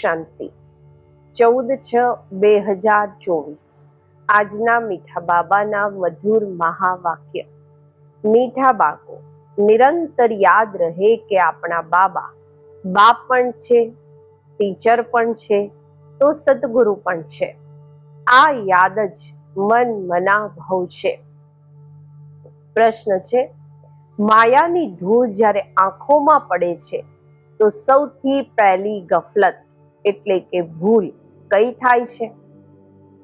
શાંતિ. ચૌદ છ બે હજાર ચોવીસ. આજના મીઠા બાબાના મધુર મહાવાક્ય. મીઠા બાળકો, નિરંતર યાદ રહે કે આપણા બાબા બાપ પણ છે, ટીચર પણ છે, તો સદગુરુ પણ છે. આ યાદ જ મન મના ભવ છે. પ્રશ્ન છે, માયાની ધૂળ જ્યારે આંખોમાં પડે છે, તો સૌથી પહેલી ગફલત એટલે કે ભૂલ કઈ થાય છે?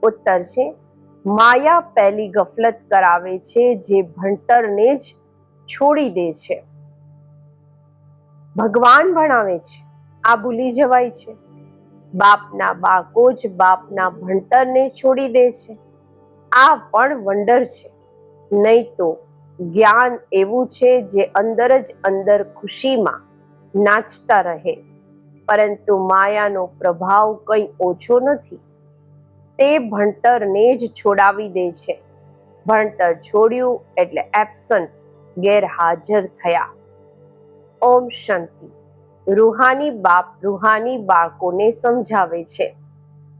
ઉત્તર છે, માયા પહેલી ગફલત કરાવે છે જે ભણતરને જ છોડી દે છે. ભગવાન ભણાવે છે, આ ભૂલી જવાય છે. બાપના બાળકો જ બાપના ભણતરને છોડી દે છે. આ પણ વંડર છે. નહીં તો જ્ઞાન એવું છે જે અંદર જ અંદર ખુશીમાં નાચતા રહે. પરંતુ માયાનો પ્રભાવ કંઈ ઓછો નથી. તે ભણતરને જ છોડાવી દે છે. ભણતર છોડ્યું એટલે એબસન્ટ ગેરહાજર થયા. ઓમ શાંતિ. રૂહાની બાપ રૂહાની બાળકોને સમજાવે છે.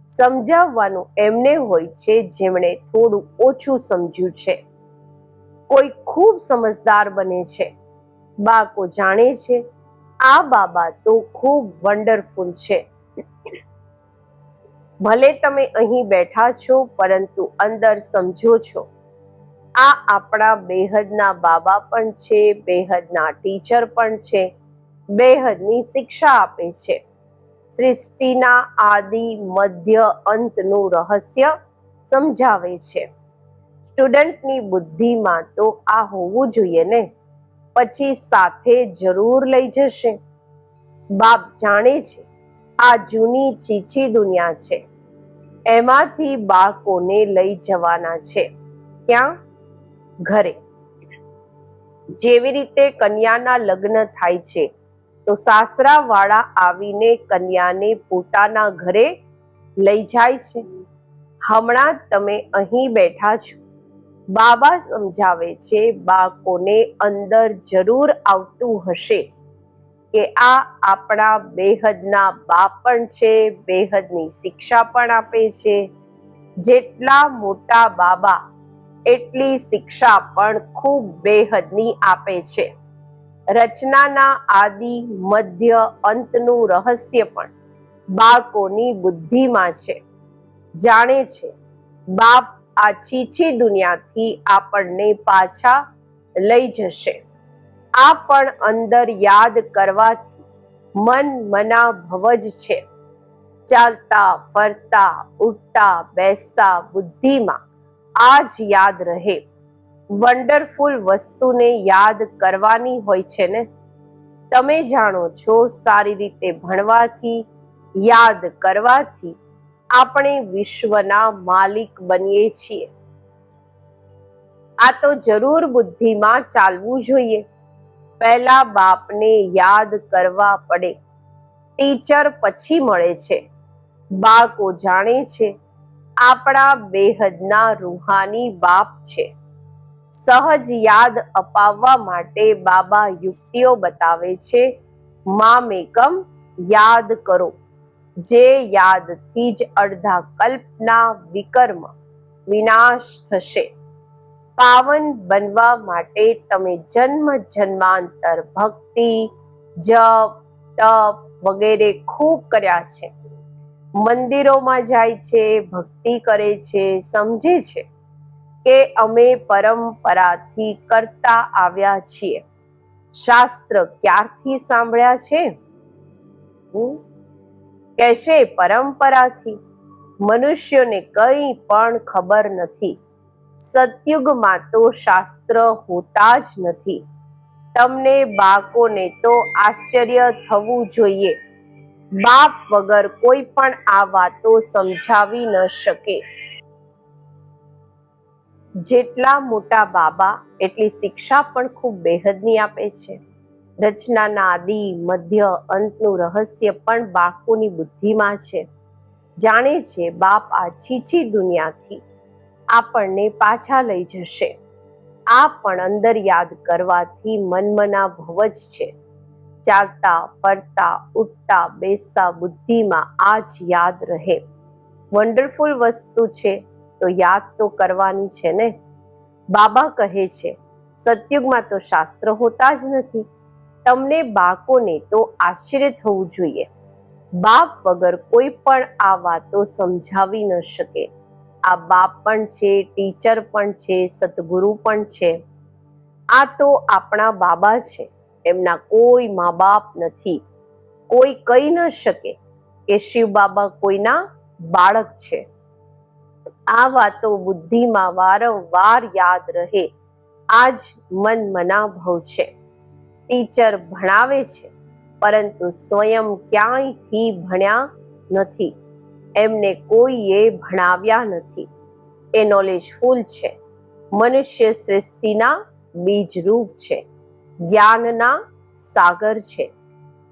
સમજાવવાનું એમને હોય છે જેમણે થોડું ઓછું સમજ્યું છે. કોઈ ખૂબ સમજદાર બને છે. બાળકો જાણે છે આ બાબા તો ખૂબ વન્ડરફુલ છે. ભલે તમે અહીં બેઠા છો, પરંતુ અંદર સમજો છો. આ આપણા બેહદના બાબા પણ છે, બેહદના ટીચર પણ છે, બેહદની શિક્ષા આપે છે. સૃષ્ટિના આદિ મધ્ય અંતનું રહસ્ય સમજાવે છે. સ્ટુડન્ટની બુદ્ધિમાં તો આ હોવું જોઈએ ને? પછી સાથે જરૂર લઈ જશે. બાપ જાણે છે, આ જૂની ચીચી દુનિયા છે. એમાંથી બાળકોને લઈ જવાના છે. ક્યાં? ઘરે. જેવી રીતે કન્યાના લગ્ન થાય છે, તો સાસરા વાળા આવીને કન્યાને પોતાના ઘરે લઈ જાય છે. હમણાં તમે અહીં બેઠા છો. બાબા સમજાવે છે બાળકોને અંદર જરૂર આવતું હશે કે આ આપણા બેહદના બાપ પણ છે, બેહદની શિક્ષા પણ આપે છે. જેટલા મોટા બાબા એટલી શિક્ષા પણ ખૂબ બેહદની આપે છે. રચનાના આદિ, મધ્ય અંતનું રહસ્ય પણ બાળકોની બુદ્ધિમાં છે. જાણે છે, બાપ આ છીછી દુનિયાથી આપણને પાછા લઈ જશે. આ પણ અંદર યાદ કરવાથી મન મના ભવ જ છે. ચાલતા, ફરતા, ઉઠતા, બેસતા બુદ્ધિમાં આ જ યાદ રહે. વન્ડરફુલ વસ્તુને યાદ કરવાની હોય છે ને? તમે જાણો છો સારી રીતે ભણવાથી, યાદ કરવાથી આપણે વિશ્વના માલિક બનીએ છીએ. આ તો જરૂર બુદ્ધિમાં ચાલવું જોઈએ. પહેલા બાપને યાદ કરવા પડે. ટીચર પછી મળે છે. બાળકો જાણે છે. આપણા બેહદના રૂહાની બાપ છે. સહજ યાદ અપાવવા માટે બાબા યુક્તિઓ બતાવે છે, મા મેકમ યાદ કરો. જે યાદથી જ અડધા કલ્પના વિકર્મ વિનાશ થશે. પાવન બનવા માટે તમે જન્મ જન્માંતર ભક્તિ, જપ, તપ વગેરે ખૂબ કર્યા છે. મંદિરોમાં જાય છે, ભક્તિ કરે છે, સમજે છે કે અમે પરંપરાથી કરતા આવ્યા છીએ. શાસ્ત્ર ક્યારથી સાંભળ્યા છે? હમ? કહેશે પરંપરાથી. મનુષ્યોને કંઈ પણ ખબર નથી. સતયુગમાં તો શાસ્ત્ર હોતા જ નથી. તમને બાકોને તો આશ્ચર્ય થવું જોઈએ. બાપ વગર કોઈ પણ આ વાતો સમજાવી ન શકે. જેટલા મોટા બાબા એટલી શિક્ષા પણ ખૂબ બેહદની આપે છે. રચનાના આદિ, મધ્ય, અંતનું રહસ્ય પણ બાળકોની બુદ્ધિમાં છે. જાણે છે બાપ આ છીછી દુનિયાથી આપણને પાછા લઈ જશે. આ પણ અંદર યાદ કરવાથી મનમના ભવ જ છે. ચાલતા પડતા ઉઠતા, બેસતા બુદ્ધિમાં આ જ યાદ રહે. વન્ડરફુલ વસ્તુ છે, તો યાદ તો કરવાની છે ને? બાબા કહે છે, સત્યુગમાં તો શાસ્ત્ર હોતા જ નથી. તમને બાળકોને તો આશ્ચર્ય થવું જોઈએ. બાપ વગર કોઈ પણ આ વાતો સમજાવી ન શકે. આ બાપ પણ છે, ટીચર પણ છે, સદગુરુ પણ છે. આ તો આપણા બાબા છે. એમના કોઈ મા બાપ નથી. કોઈ કહી ન શકે કે શિવ બાબા કોઈના બાળક છે. આ વાતો બુદ્ધિમાં વારંવાર યાદ રહે. આજ મન મન મનાભવ છે. ટીચર ભણાવે છે, પરંતુ સ્વયં ક્યાંયથી ભણ્યા નથી. એમને કોઈએ ભણાવ્યા નથી. એ નોલેજ ફૂલ છે. મનુષ્ય સૃષ્ટિના બીજરૂપ છે. જ્ઞાનના સાગર છે.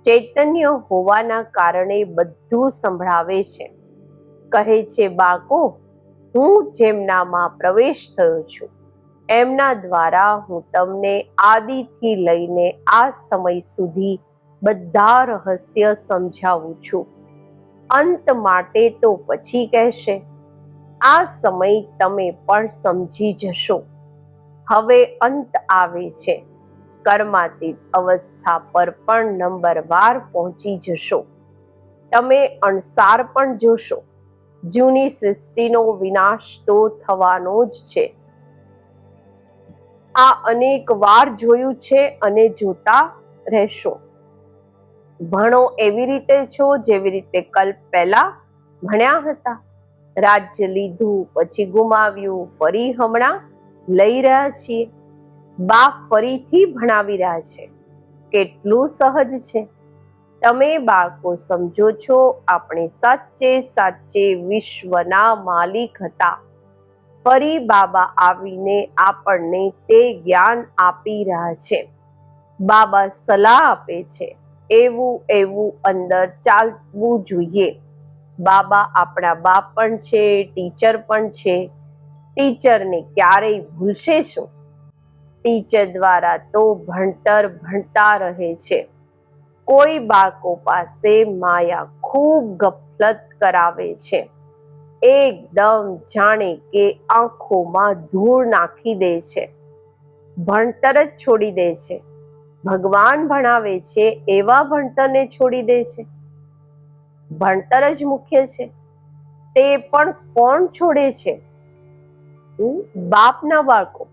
ચૈતન્ય હોવાના કારણે બધું સંભળાવે છે. કહે છે, બાળકો, હું જેમનામાં પ્રવેશ થયો છું એમના દ્વારા હું તમને આદિથી લઈને આ સમય સુધી બધા રહસ્ય સમજાવું છું. અંત માટે તો પછી કહેશે, આ સમય તમે પણ સમજી જશો. હવે અંત આવે છે. કર્માતીત અવસ્થા પર પણ નંબરવાર પહોંચી જશો. તમે અણસાર પણ જોશો. જૂની સૃષ્ટિનો વિનાશ તો થવાનો જ છે. આ અનેક વાર જોયું છે અને જોતા રહેશો. ભણો એવી રીતે છો જેવી રીતે કલ્પ પહેલા ભણ્યા હતા. રાજ્ય લીધું, પછી ગુમાવ્યું, ફરી હમણાં લઈ રહ્યા છીએ. બાપ ફરીથી ભણાવી રહ્યા છે. કેટલું સહજ છે. તમે બાળકો સમજો છો, આપણે સાચે સાચે વિશ્વના માલિક હતા. ફરી બાબા આવીને આપણને તે જ્ઞાન આપી રહ્યા છે. બાબા સલાહ આપે છે, એવું એવું અંદર ચાલવું જોઈએ. બાબા આપણા બાપ પણ છે, ટીચર પણ છે. ટીચરને ક્યારેય ભૂલશે શું? ટીચર દ્વારા તો ભણતર ભણતા રહે છે. કોઈ બાળકો પાસે માયા ખૂબ ગફલત કરાવે છે. એકદમ જાણે કે આંખોમાં ધૂળ નાખી દે છે. ભણતર જ છોડી દે છે. ભગવાન ભણાવે છે એવા ભણતરને છોડી દે છે. ભણતર જ મુખ્ય છે. તે પણ કોણ છોડે છે? બાપના બાળકો.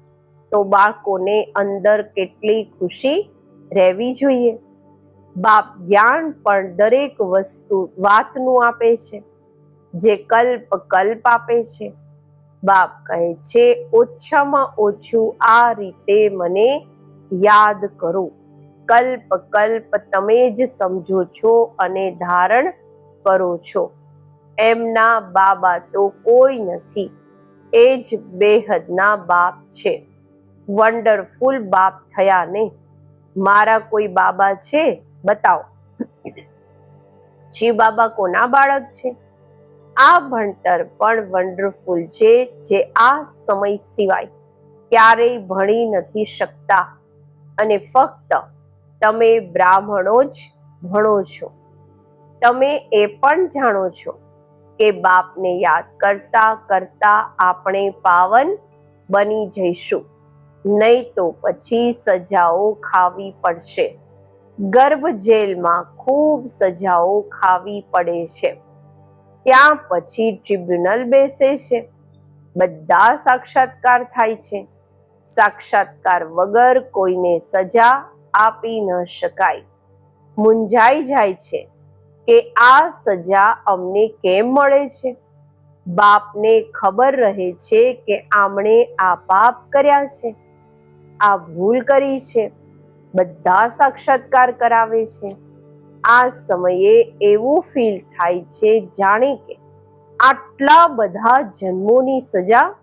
તો બાળકોને અંદર કેટલી ખુશી રહેવી જોઈએ? બાપ જ્ઞાન પણ દરેક વસ્તુ વાતનું આપે છે. જે કલ્પ કલ્પ આપે છે. બાપ કહે છે, ઓછામાં ઓછું આ રીતે મને યાદ કરો. કલ્પ કલ્પ તમે જ સમજો છો અને ધારણ કરો છો. એમના બાબા તો કોઈ નથી. એ જ બેહદના બાપ છે. વન્ડરફુલ બાપ થયા ને. મારા કોઈ બાબા છે? બતાવો. જી બાબા કોના બાળક છે? આ ભણતર પણ વન્ડરફુલ છે જે આ સમય સિવાય ક્યારેય ભણી નથી શકતા. અને ફક્ત તમે બ્રાહ્મણો જ ભણો છો. તમે એ પણ જાણો છો કે બાપને યાદ કરતા કરતા આપણે પાવન બની જઈશું. નહીં તો પછી સજાઓ ખાવી પડશે. ગર્ભ જેલમાં ખૂબ સજાઓ ખાવી પડે છે. ત્યાં પછી ટ્રિબ્યુનલ બેસે છે. બધા સાક્ષાત્કાર થાય છે. સાક્ષાત્કાર વગર કોઈને સજા આપી ન શકાય. મુંજાઈ જાય છે કે આ સજા અમને કેમ મળે છે? બાપને ખબર રહે છે કે આમણે આ પાપ કર્યા છે. આ ભૂલ કરી છે. બધા સાક્ષાત્કાર કરાવે છે. આ સમયે એવું ફીલ થાય છે જાણે કે આટલા બધા જન્મોની સજા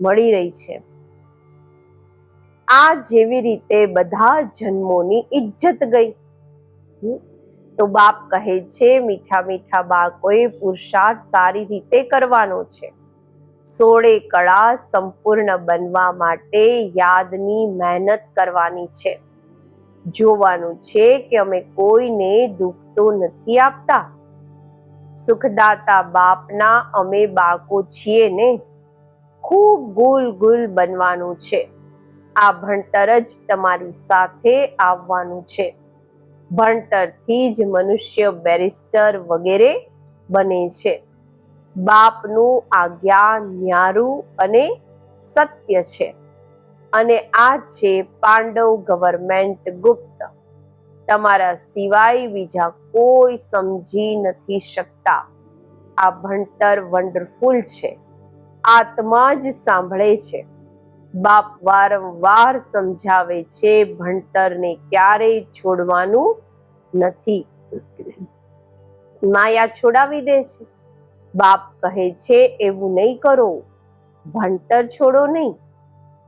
મળી રહી છે. આ જેવી રીતે બધા જન્મોની ઇજ્જત ગઈ. તો બાપ કહે છે, મીઠા મીઠા બાળકોએ પુરુષાર્થ સારી રીતે કરવાનો છે. સોળે કળા સંપૂર્ણ બનવા માટે યાદની મહેનત કરવાની છે. જોવાનું છે કે અમે કોઈને દુઃખ તો નથી આપતા. સુખદાતા બાપના અમે બાળકો છીએ ને. ખૂબ ગુલ ગુલ બનવાનું છે. આ ભણતર જ તમારી સાથે આવવાનું છે. ભણતરથી જ મનુષ્ય બેરિસ્ટર વગેરે બને છે. બાપનું આ જ્ઞાન ન્યારું અને સત્ય છે. અને આ છે પાંડવ ગવર્મેન્ટ ગુપ્ત. તમારા સિવાય બીજા કોઈ સમજી નથી શકતા. આ ભણતર વન્ડરફુલ છે. આત્મા જ સાંભળે છે. બાપ વારંવાર સમજાવે છે ભણતરને ક્યારેય છોડવાનું નથી. માયા છોડાવી દે છે. બાપ કહે છે, એવું નહીં કરો. ભણતર છોડો નહીં.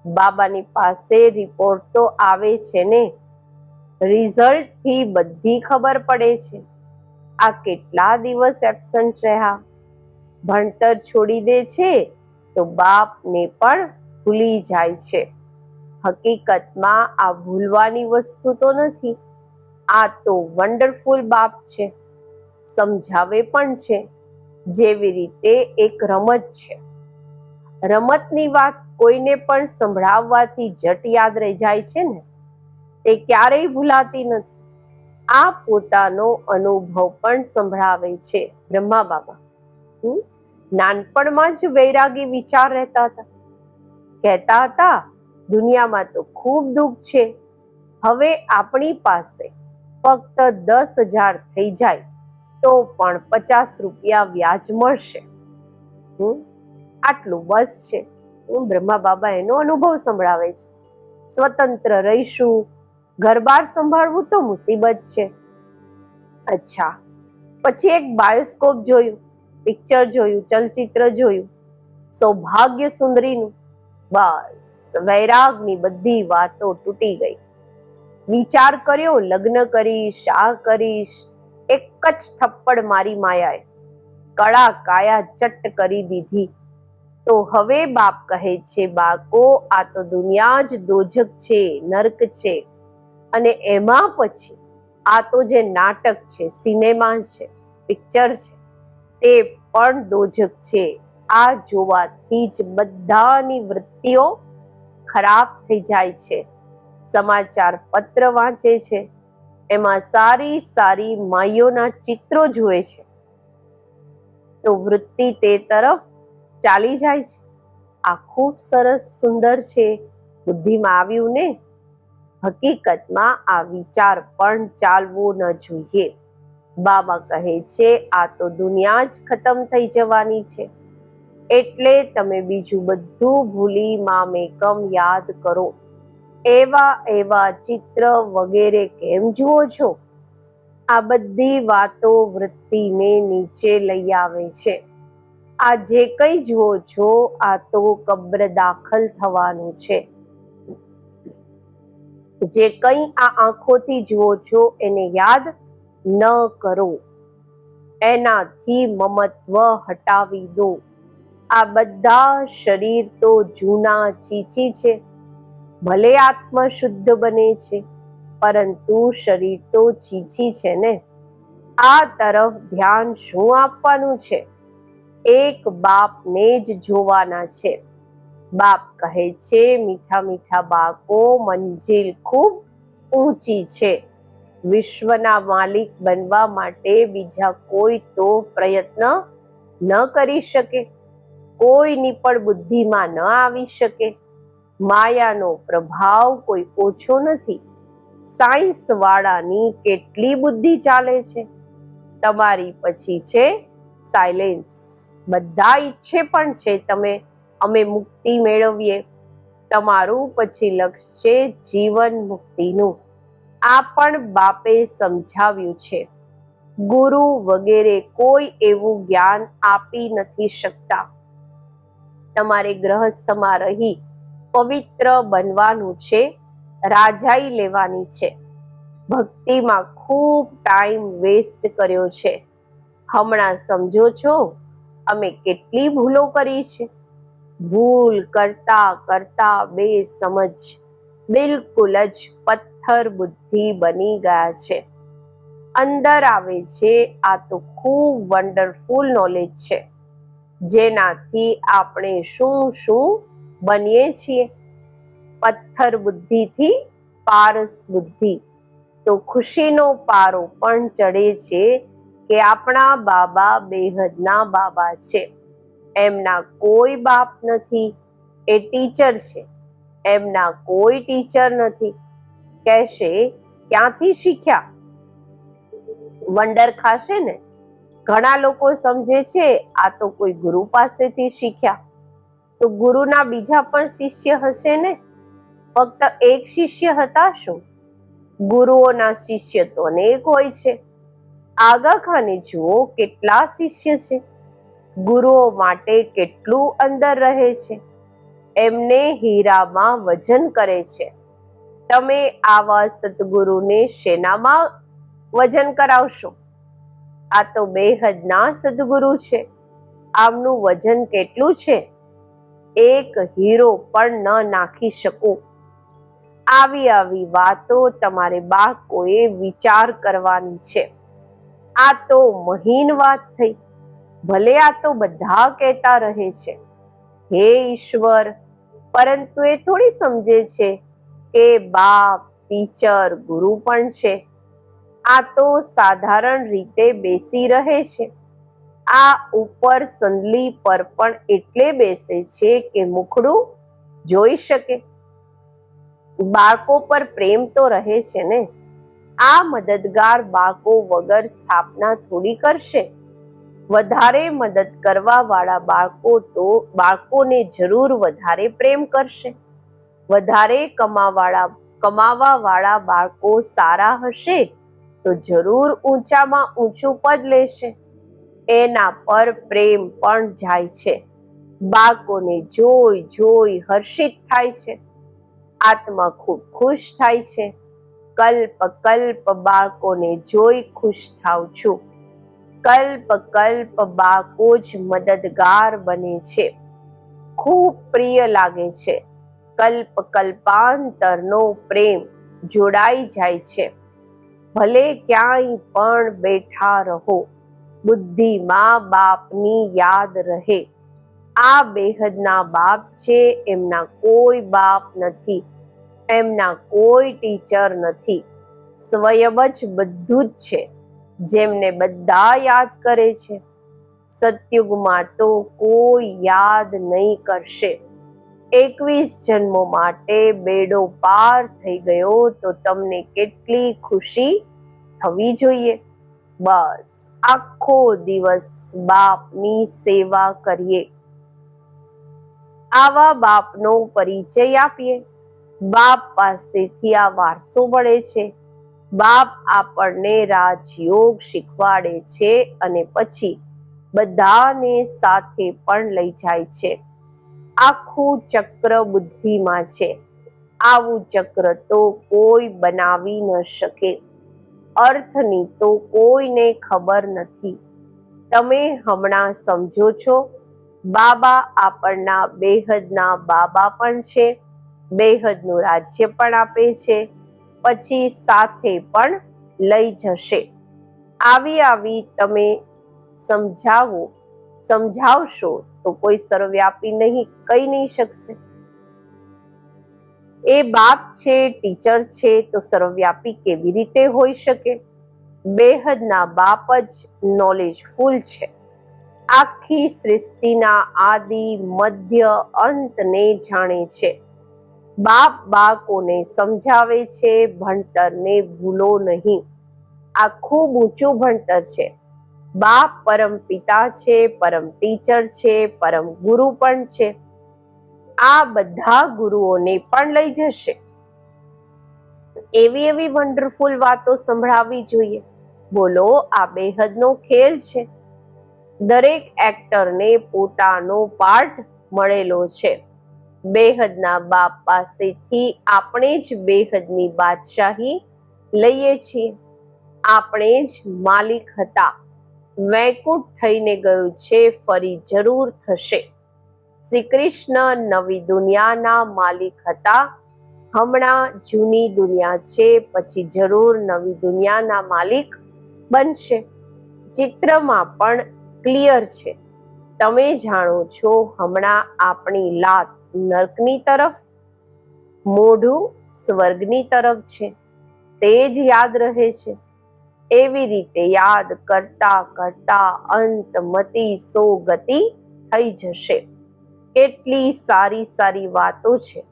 બાબાની પાસે રિપોર્ટ તો આવે છે ને? રિઝલ્ટથી બધી ખબર પડે છે. આ કેટલા દિવસ એબસન્ટ રહ્યા? ભણતર છોડી દે છે તો બાપને પણ ભૂલી જાય છે. હકીકતમાં આ ભૂલવાની વસ્તુ તો નથી. આ તો વન્ડરફુલ બાપ છે. સમજાવે પણ છે. જેવી રીતે એક રમત છે. રમતની વાત કોઈને પણ સંભળાવવાથી જટ યાદ રહી જાય છે ને? તે ક્યારેય ભૂલાતી નથી. આ પોતાનો અનુભવ પણ સંભળાવે છે બ્રહ્મા બાબા? નાનપણમાં જ વૈરાગી વિચાર રહેતા હતા. કહેતા હતા, દુનિયામાં તો ખૂબ દુઃખ છે. હવે આપણી પાસે ફક્ત દસ હજાર થઈ જાય, તો પણ પચાસ રૂપિયા વ્યાજ મળશે? આટલું બસ છે. હું બ્રહ્મા બાબા એનો અનુભવ સંભળાવે છે. સ્વતંત્ર રહીશું, ઘર-બાર સંભાળવું તો મુસીબત છે. અચ્છા, પછી એક બાયોસ્કોપ જોયું, પિક્ચર જોયું, ચલચિત્ર જોયું, સૌભાગ્ય સુંદરીનું, બસ, વૈરાગની બધી વાતો તૂટી ગઈ. વિચાર કર્યો, લગ્ન કરીશ, આ કરીશ, એક જ થપ્પડ મારી માયાએ, કળા કાયા ચટ્ટ કરી દીધી. તો હવે બાપ કહે છે, બાળકો, આ તો દુનિયા જ દોજક છે, નર્ક છે. અને એમાં પછી આ તો જે નાટક છે, સિનેમા છે, પિક્ચર છે, તે પણ દોજક છે. આ જોવાથી જ બધાની વૃત્તિઓ ખરાબ થઈ જાય છે. સમાચાર પત્ર વાંચે છે. એમાં સારી સારી માઈઓના ચિત્રો જુએ છે. તો વૃત્તિ તે તરફ ચાલી જાય છે. આ ખૂબ સરસ સુંદર છે બુદ્ધિમાં આવ્યું ને હકીકતમાં આ વિચાર પણ ચાલવો ન જોઈએ. બાબા કહે છે, આ તો દુનિયા જ ખતમ થઈ જવાની છે. એટલે તમે બીજું બધું ભૂલી મામેકમ યાદ કરો. એવા એવા ચિત્ર વગેરે કેમ જુઓ છો? આ બધી વાતો વૃત્તિને નીચે લઈ આવે છે. આ જે કંઈ જુઓ છો, આ તો કબ્ર દાખલ થવાનું છે. જે કંઈ આ આંખોથી જુઓ છો, એને યાદ ન કરો. એનાથી મમત્વ હટાવી દો. આ બધા શરીર તો જૂના ચીચી છે. ભલે આત્મા શુદ્ધ બને છે, પરંતુ શરીર તો ચીચી છે ને? આ તરફ ધ્યાન શું આપવાનું છે? એક બાપને જ જોવાના છે. બાપ કહે છે, મીઠા મીઠા બાળકો, મંજિલ ખૂબ ઊંચી છે. વિશ્વના માલિક બનવા માટે બીજા કોઈ તો પ્રયત્ન ન કરી શકે. કોઈની પણ બુદ્ધિમાં ન આવી શકે. માયાનો પ્રભાવ કોઈ ઓછો નથી. સાયન્સ વાળાની કેટલી બુદ્ધિ ચાલે છે? તમારી પછી છે સાયલેન્સ. બધા ઈચ્છે પણ છે તમે અમે મુક્તિ મેળવીએ. તમારું પછી લક્ષ્ય છે જીવન મુક્તિનું. આ પણ બાપે સમજાવ્યું છે. ગુરુ વગેરે કોઈ એવું જ્ઞાન આપી નથી શકતા. તમારે ગ્રહસ્થમાં રહી પવિત્ર બનવાનું છે, રાજાઈ લેવાની છે. ભક્તિમાં ખૂબ ટાઈમ વેસ્ટ કર્યો છે. હમણાં સમજો છો? અમે કેટલી ભૂલો કરી છે. ભૂલ કરતા કરતા બે સમજ બિલકુલ જ પથ્થર બુદ્ધિ બની ગયા છે. અંદર આવે છે આ તો ખૂબ વન્ડરફુલ નોલેજ છે. જેનાથી આપણે શું શું બનીએ છીએ. પથ્થર બુદ્ધિથી પારસ બુદ્ધિ. તો ખુશીનો પારો પણ ચડે છે કે આપણા બાબા બેહદના બાબા છે. એમના કોઈ બાપ નથી, એ ટીચર છે. એમના કોઈ ટીચર નથી. કહેશે, ક્યાંથી શીખ્યા? વંડર ખાશે ને? ઘણા લોકો સમજે છે, આ તો કોઈ ગુરુ પાસેથી શીખ્યા. તો ગુરુના બીજા પણ શિષ્ય હશે ને? ફક્ત એક શિષ્ય હતા શું? ગુરુઓના શિષ્ય તો અનેક હોય છે. આગા ખાને જુઓ કેટલા શિષ્ય છે. ગુરુઓ માટે કેટલું અંદર રહે છે. એમને હીરામાં વજન કરે છે. તમે આવા સદગુરુને શેનામાં વજન કરાવશો? આ તો બેહદના સદગુરુ છે. આમનું વજન કેટલું છે? એક હીરો પણ ન નાખી શકું. આવી આવી વાતો તમારે બાળકોએ વિચાર કરવાની છે. આ તો મહીન વાત થઈ. ભલે આ તો બધા કહેતા રહે છે. હે ઈશ્વર, પરંતુ એ થોડી સમજે છે કે બાપ, ટીચર, ગુરુ પણ છે. આ તો સાધારણ રીતે બેસી રહે છે. આ ઉપર સંદલી પર પણ એટલે બેસે છે કે મુખડું જોઈ શકે. બાળકો પર પ્રેમ તો રહે છે ને? આ મદદગાર બાળકો વગર સ્થાપના થોડી કરશે? વધારે મદદ કરવા વાળા બાળકો તો બાળકોને જરૂર વધારે પ્રેમ કરશે. વધારે કમાવાળા કમાવા વાળા બાળકો સારા હશે તો જરૂર ઊંચામાં ઊંચું પદ લેશે. એના પર પ્રેમ પણ જાય છે. બાળકોને જોઈ જોઈ હર્ષિત થાય છે. આત્મા ખૂબ ખુશ થાય છે. કલ્પ કલ્પ બાળકોને જોઈ ખુશ થાવ છું. કલ્પ કલ્પ બાળકો જ મદદગાર બને છે. ખૂબ પ્રિય લાગે છે. કલ્પ, કલ્પાંતરનો પ્રેમ જોડાઈ જાય છે. ભલે ક્યાંય પણ બેઠા રહો, બુદ્ધિ માં બાપની યાદ રહે. આ બેહદના બાપ છે, એમના કોઈ બાપ નથી. એમના કોઈ ટીચર નથી. સ્વયં જ બધું જ છે, જેમને બધા યાદ કરે છે. સતયુગમાં તો કોઈ યાદ નહીં કરશે. એકવીસ જન્મો માટે બેડો પાર થઈ ગયો તો તમને કેટલી ખુશી થવી જોઈએ? બસ, આખો દિવસ બાપની સેવા કરીએ. આવા બાપનો પરિચય આપીએ. બાપ પાસેથી આ વારસો મળે છે. બાપ આપણને રાજયોગ શીખવાડે છે અને પછી બધાને સાથે પણ લઈ જાય છે. આખું ચક્ર બુદ્ધિમાં છે. આવું ચક્ર તો કોઈ બનાવી ન શકે. અર્થની તો કોઈને ખબર નથી. તમે હમણાં સમજો છો, બાબા આપણના બેહદના બાબા પણ છે. બેહદનું રાજ્ય પણ આપે છે, પછી સાથે પણ લઈ જશે. આવી આવી તમે સમજાવો, સમજાવશો તો કોઈ સર્વવ્યાપી નહીં, કઈ નહીં શકશે. એ બાપ છે, ટીચર છે, તો સર્વવ્યાપી કેવી રીતે હોઈ શકે? બેહદના બાપ જ નોલેજફુલ છે. આખી સૃષ્ટિના આદિ, મધ્ય અંતને જાણે છે. બાપ બાળકોને સમજાવે છે, ભણતરને ભૂલો નહીં. આ ખૂબ ઊંચું ભણતર છે. બાપ પરમ પિતા છે, પરમ ટીચર છે, પરમ ગુરુ પણ છે. આ બધા ગુરુઓને પણ લઈ જશે. એવી એવી વન્ડરફુલ વાતો સંભળાવવી જોઈએ. બોલો, આ બેહદનો ખેલ છે. દરેક એક્ટરને પોતાનો પાર્ટ મળેલો છે. બેહદના બાપ પાસેથી આપણે જ બેહદની બાદશાહી લઈએ છીએ. આપણે જ માલિક હતા. વૈકુંઠ થઈને ગયું છે, ફરી જરૂર થશે. શ્રી કૃષ્ણ નવી દુનિયાના માલિક હતા. હમણાં જૂની દુનિયા છે, પછી જરૂર નવી દુનિયાના માલિક બનશે. ચિત્રમાં પણ ક્લિયર છે. તમે જાણો છો, હમણાં આપણી લાત નર્કની તરફ, મોઢું સ્વર્ગની તરફ છે. તે જ યાદ રહે છે. એવી રીતે યાદ કરતા કરતા અંતમતી સો ગતિ થઈ જશે. કેટલી સારી સારી વાતો છે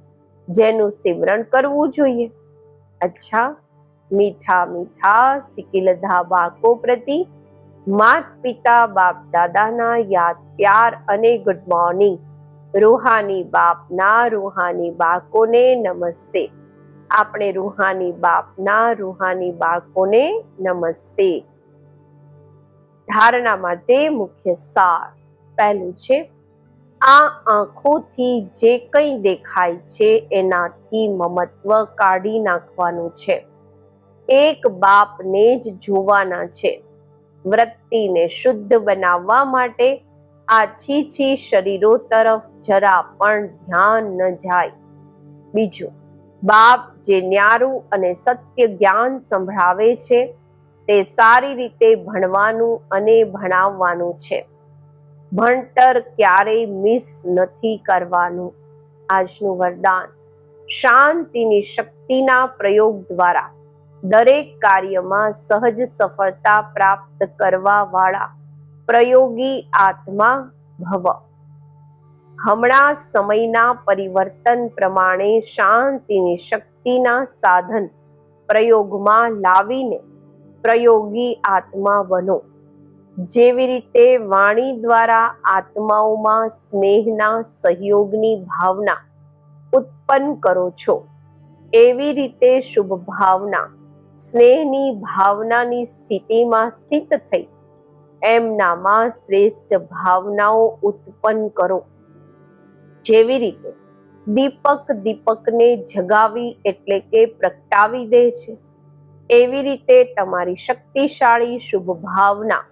જેનું સિમરણ કરવું જોઈએ. અચ્છા, મીઠા મીઠા સિકિલધા બાળકો પ્રતિ માત પિતા બાપ દાદાના યાદ પ્યાર અને ગુડ મોર્નિંગ રૂહાની બાપના રૂહાની બાળકોને નમસ્તે. આપણે રૂહાની બાપના રૂહાની બાળકોને નમસ્તે. ધારણા માટે મુખ્ય સાર પહેલું છે, આ આંખોથી જે કંઈ દેખાય છે એનાથી મમત્વ કાઢી નાખવાનું છે. એક બાપને જ જોવાના છે. વૃત્તિને શુદ્ધ બનાવવા માટે આ છીછી શરીરો તરફ જરા પણ ધ્યાન ન જાય. બીજું, બાપ જે ન્યારું અને સત્ય જ્ઞાન સંભળાવે છે, તે સારી રીતે ભણવાનું અને ભણાવવાનું છે. ભણતર ક્યારેય મિસ નથી કરવાનું. આજનું વરદાન, શાંતિની શક્તિના પ્રયોગ દ્વારા દરેક કાર્યમાં સહજ સફળતા પ્રાપ્ત કરવા વાળા પ્રયોગી આત્મા ભવ. હમણાં સમયના પરિવર્તન પ્રમાણે શાંતિની શક્તિના સાધન પ્રયોગમાં લાવીને પ્રયોગી આત્મા બનો. જેવી રીતે વાણી દ્વારા આત્માઓમાં સ્નેહના સહયોગની ભાવના ઉત્પન્ન કરો છો, એવી રીતે શુભ ભાવના સ્નેહની ભાવનાની સ્થિતિમાં સ્થિત થઈ એમનામાં શ્રેષ્ઠ ભાવનાઓ ઉત્પન્ન કરો. જેવી રીતે દીપક દીપકને જગાવી એટલે કે પ્રગટાવી દે છે. એવી રીતે તમારી શક્તિશાળી શુભ ભાવના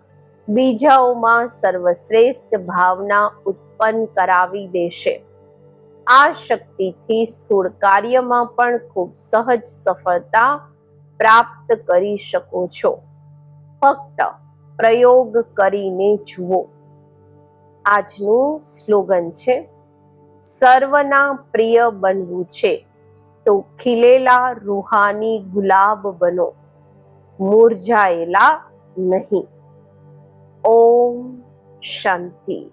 બીજાઓમાં સર્વશ્રેષ્ઠ ભાવના ઉત્પન્ન કરાવી દેશે. આ શક્તિથી સ્થૂળ કાર્યમાં પણ ખૂબ સહજ સફળતા પ્રાપ્ત કરી શકો છો. ફક્ત પ્રયોગ કરીને જુઓ. આજનું સ્લોગન છે, સર્વના પ્રિય બનવું છે, તો ખીલેલા રૂહાની ગુલાબ બનો, મુરઝાયેલા નહીં. ઓમ શાંતિ.